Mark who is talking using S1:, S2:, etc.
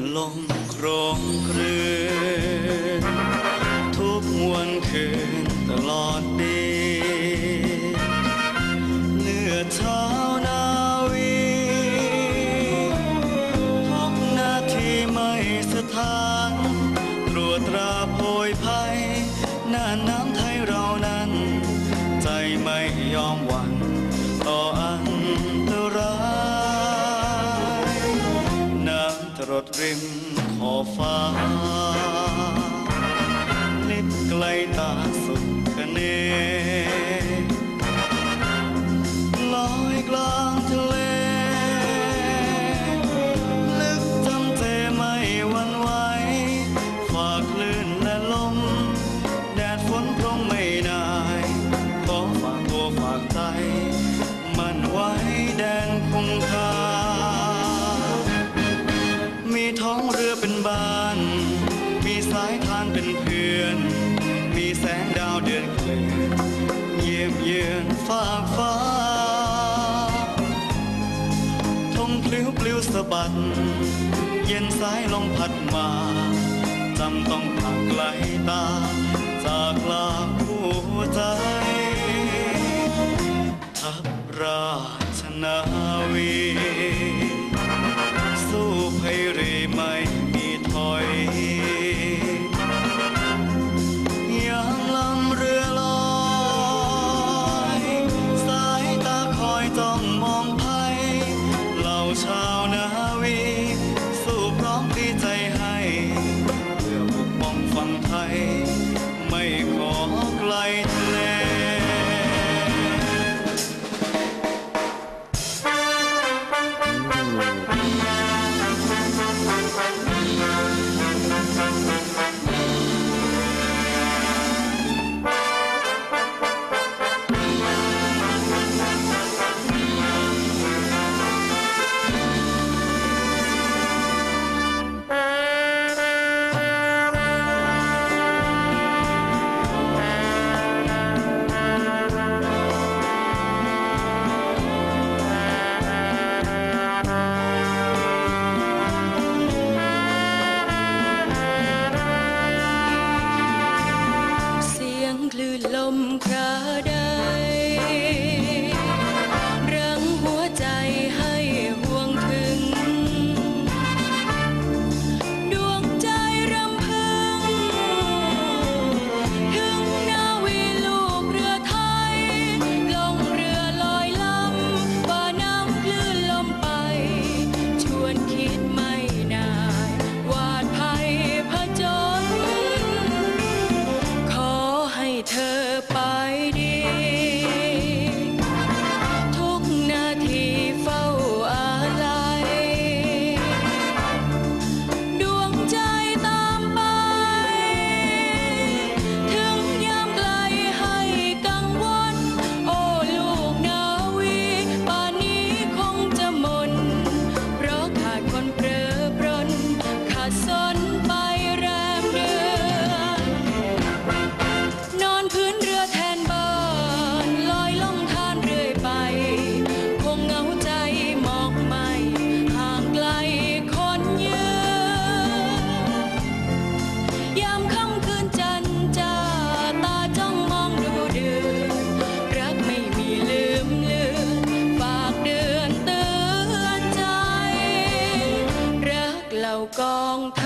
S1: นลมครองครืนทุกวันคืนตลอดปีเลือดเท้านาวีทุกนาทีไม่สถานตรวจตราโพยภัยน่าน้ำไทยเรานั้น ใจไม่ยอมหวั่ำตรดริมายทานเป็นเพื่อน มีแสงดาวเดือนเคลื่อนเยี่ยมเยือนฟากฟ้าทงพลิ้วปลิวสะบัด เย็นสายลมพัดมาจำต้องผ่านไกลตา จากลาผู้ใจ มกระ
S2: ด con thơ